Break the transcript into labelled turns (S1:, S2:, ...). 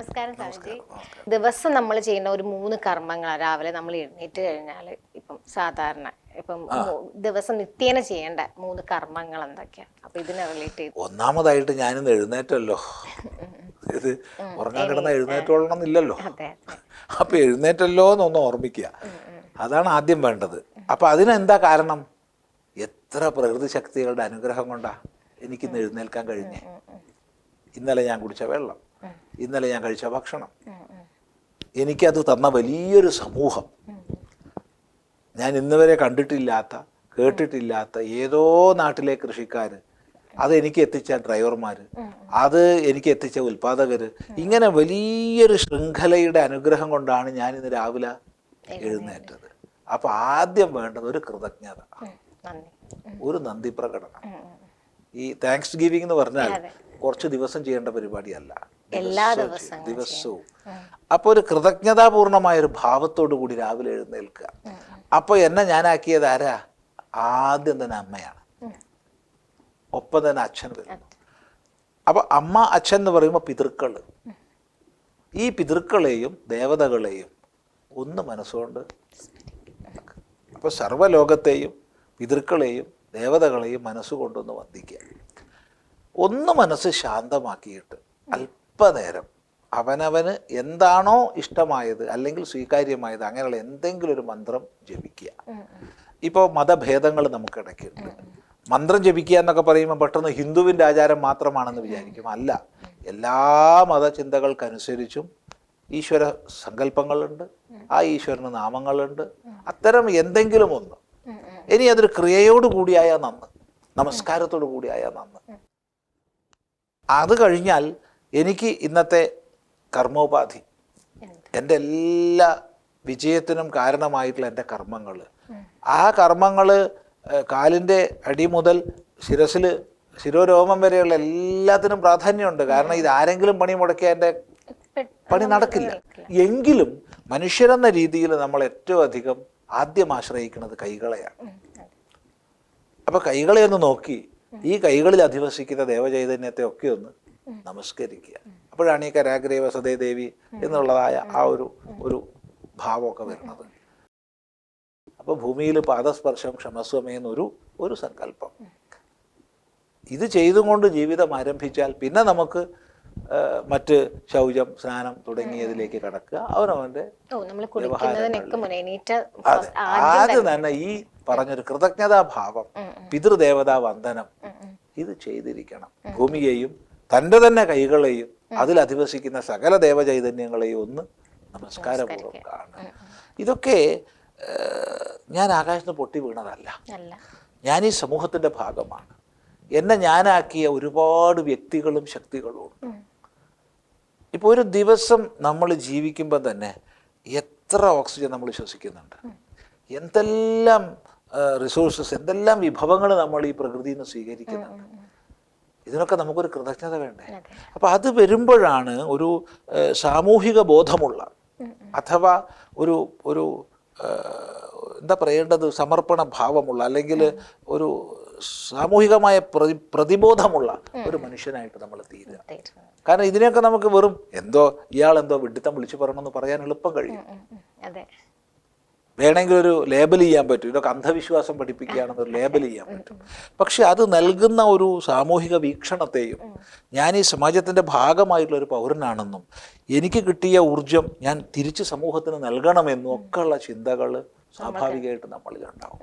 S1: നമസ്കാരം സ്വാമിജി ദിവസം നമ്മൾ ചെയ്യുന്ന ഒരു മൂന്ന് കർമ്മങ്ങൾ രാവിലെ നമ്മൾ എഴുന്നേറ്റ് കഴിഞ്ഞാൽ ഇപ്പം സാധാരണ ഇപ്പം ദിവസം നിത്യേന ചെയ്യേണ്ട മൂന്ന് കർമ്മങ്ങൾ എന്തൊക്കെയാ അപ്പൊ ഇതിനെ റിലേറ്റ് ചെയ്ത്
S2: ഒന്നാമതായിട്ട് ഞാനിന്ന് എഴുന്നേറ്റല്ലോ. ഇത് ഉറങ്ങാൻ കിടന്ന എഴുന്നേറ്റോളണം
S1: എന്നില്ലല്ലോ
S2: അപ്പൊ എഴുന്നേറ്റല്ലോ എന്നൊന്ന് ഓർമ്മിക്കുക അതാണ് ആദ്യം വേണ്ടത്. അപ്പൊ അതിനെന്താ കാരണം? എത്ര പ്രകൃതി ശക്തികളുടെ അനുഗ്രഹം കൊണ്ടാ എനിക്കിന്ന് എഴുന്നേൽക്കാൻ കഴിഞ്ഞേ? ഇന്നലെ ഞാൻ കുടിച്ച വെള്ളം. ഇന്നലെ ഞാൻ കഴിച്ച ഭക്ഷണം. എനിക്കത് തന്ന വലിയൊരു സമൂഹം. ഞാൻ ഇന്ന് വരെ കണ്ടിട്ടില്ലാത്ത കേട്ടിട്ടില്ലാത്ത ഏതോ നാട്ടിലെ കൃഷിക്കാർ അത് എനിക്ക് എത്തിച്ച ഡ്രൈവർമാർ അത് എനിക്ക് എത്തിച്ച ഉൽപാദകർ ഇങ്ങനെ വലിയൊരു ശൃംഖലയുടെ അനുഗ്രഹം കൊണ്ടാണ് ഞാൻ ഇന്ന് രാവിലെ എഴുന്നേറ്റത്. അപ്പൊ ആദ്യം വേണ്ടത് ഒരു കൃതജ്ഞത. ഒരു നന്ദി പ്രകടനം. ഈ താങ്ക്സ് ഗിവിംഗ് എന്ന് പറഞ്ഞാൽ കുറച്ച് ദിവസം ചെയ്യേണ്ട പരിപാടിയല്ല.
S1: എല്ലാ
S2: ദിവസവും
S1: ദിവസവും.
S2: അപ്പോൾ ഒരു കൃതജ്ഞതാപൂർണമായ ഒരു ഭാവത്തോടു കൂടി രാവിലെ എഴുന്നേൽക്കുക. അപ്പോൾ എന്നെ ഞാനാക്കിയത് ആരാ? ആദ്യം തന്നെ അമ്മയാണ്. ഒപ്പം തന്നെ അച്ഛൻ വരുന്നു. അപ്പൊ അമ്മ അച്ഛൻ എന്ന് പറയുമ്പോൾ പിതൃക്കൾ ഈ പിതൃക്കളെയും ദേവതകളെയും ഒന്ന് മനസ്സുകൊണ്ട് അപ്പൊ സർവലോകത്തെയും പിതൃക്കളെയും ദേവതകളെയും മനസ്സുകൊണ്ടൊന്ന് വന്ദിക്കുക. ഒന്ന് മനസ്സ് ശാന്തമാക്കിയിട്ട് അല്പനേരം അവനവന് എന്താണോ ഇഷ്ടമായത് അല്ലെങ്കിൽ സ്വീകാര്യമായത് അങ്ങനെയുള്ള എന്തെങ്കിലും ഒരു മന്ത്രം ജപിക്കുക. ഇപ്പോൾ മതഭേദങ്ങൾ നമുക്കിടയ്ക്കുണ്ട്. മന്ത്രം ജപിക്കുക എന്നൊക്കെ പറയുമ്പോൾ പെട്ടെന്ന് ഹിന്ദുവിന്റെ ആചാരം മാത്രമാണെന്ന് വിചാരിക്കും. അല്ല എല്ലാ മതചിന്തകൾക്കനുസരിച്ചും ഈശ്വര സങ്കല്പങ്ങളുണ്ട്. ആ ഈശ്വരന് നാമങ്ങളുണ്ട്. അത്തരം എന്തെങ്കിലും ഒന്ന് ഇനി അതൊരു ക്രിയയോട് കൂടിയായ നന്ന്. നമസ്കാരത്തോടു കൂടിയായ നന്ന്. അത് കഴിഞ്ഞാൽ എനിക്ക് ഇന്നത്തെ കർമ്മോപാധി എന്റെ എല്ലാ വിജയത്തിനും കാരണമായിട്ടുള്ള എന്റെ കർമ്മങ്ങൾ. ആ കർമ്മങ്ങൾ കാലിന്റെ അടി മുതൽ ശിരസിൽ ശിരോരോമം വരെയുള്ള എല്ലാത്തിനും പ്രാധാന്യമുണ്ട്. കാരണം ഇത് ആരെങ്കിലും പണി മുടക്കിയാൽ എന്റെ പണി നടക്കില്ല. എങ്കിലും മനുഷ്യരെന്ന രീതിയിൽ നമ്മൾ ഏറ്റവും അധികം ആദ്യം ആശ്രയിക്കുന്നത് കൈകളെയാണ്. അപ്പൊ കൈകളെ ഒന്ന് നോക്കി ഈ കൈകളിൽ അധിവസിക്കുന്ന ദേവചൈതന്യത്തെ ഒക്കെ ഒന്ന് നമസ്കരിക്കുക. അപ്പോഴാണ് ഈ കരാഗ്രേവ സതേ ദേവി എന്നുള്ളതായ ആ ഒരു ഒരു ഭാവമൊക്കെ വരുന്നത്. അപ്പൊ ഭൂമിയിൽ പാദസ്പർശം ക്ഷമസ്വമേ എന്നൊരു ഒരു സങ്കല്പം. ഇത് ചെയ്തുകൊണ്ട് ജീവിതം ആരംഭിച്ചാൽ പിന്നെ നമുക്ക് മറ്റ് ശൗചം സ്നാനം തുടങ്ങിയതിലേക്ക് കടക്കുക.
S1: അവനവന്റെ
S2: അതെ. ആദ്യം തന്നെ ഈ പറഞ്ഞൊരു കൃതജ്ഞതാ ഭാവം പിതൃദേവതാ വന്ദനം ഇത് ചെയ്തിരിക്കണം. ഭൂമിയെയും തന്റെ തന്നെ കൈകളെയും അതിൽ അധിവസിക്കുന്ന സകല ദേവചൈതന്യങ്ങളെയും ഒന്ന് നമസ്കാരപൂർവം കാണുക. ഇതൊക്കെ ഞാൻ ആകാശത്ത് പൊട്ടി വീണതല്ല. ഞാൻ ഈ സമൂഹത്തിന്റെ ഭാഗമാണ്. എന്നെ ഞാനാക്കിയ ഒരുപാട് വ്യക്തികളും ശക്തികളും ഉണ്ട്. ഇപ്പോൾ ഒരു ദിവസം നമ്മൾ ജീവിക്കുമ്പോൾ തന്നെ എത്ര ഓക്സിജൻ നമ്മൾ ശ്വസിക്കുന്നുണ്ട്? എന്തെല്ലാം റിസോഴ്സസ് എന്തെല്ലാം വിഭവങ്ങൾ നമ്മൾ ഈ പ്രകൃതിയിൽ നിന്ന് സ്വീകരിക്കുന്നുണ്ട് ഇതിനൊക്കെ നമുക്കൊരു കൃതജ്ഞത വേണ്ടേ? അപ്പം അത് വരുമ്പോഴാണ് ഒരു സാമൂഹിക ബോധമുള്ള അഥവാ ഒരു ഒരു എന്താ പറയേണ്ടത്? സമർപ്പണ ഭാവമുള്ള അല്ലെങ്കിൽ ഒരു സാമൂഹികമായ പ്രതി പ്രതിബോധമുള്ള ഒരു മനുഷ്യനായിട്ട് നമ്മൾ തീരുക. കാരണം ഇതിനെയൊക്കെ നമുക്ക് വെറും എന്തോ ഇയാൾ എന്തോ വിഡിത്തം വിളിച്ചു പറയണമെന്ന് പറയാൻ എളുപ്പം കഴിയും. വേണമെങ്കിൽ ഒരു ലേബൽ ചെയ്യാൻ പറ്റും. ഇതൊക്കെ അന്ധവിശ്വാസം പഠിപ്പിക്കുകയാണെന്ന് ഒരു ലേബൽ ചെയ്യാൻ പറ്റും. പക്ഷെ അത് നൽകുന്ന ഒരു സാമൂഹിക വീക്ഷണത്തെയും ഞാൻ ഈ സമാജത്തിന്റെ ഭാഗമായിട്ടുള്ള ഒരു പൗരനാണെന്നും എനിക്ക് കിട്ടിയ ഊർജം ഞാൻ തിരിച്ച് സമൂഹത്തിന് നൽകണമെന്നും ഒക്കെയുള്ള ചിന്തകൾ സ്വാഭാവികമായിട്ട് നമ്മളിലുണ്ടാവും.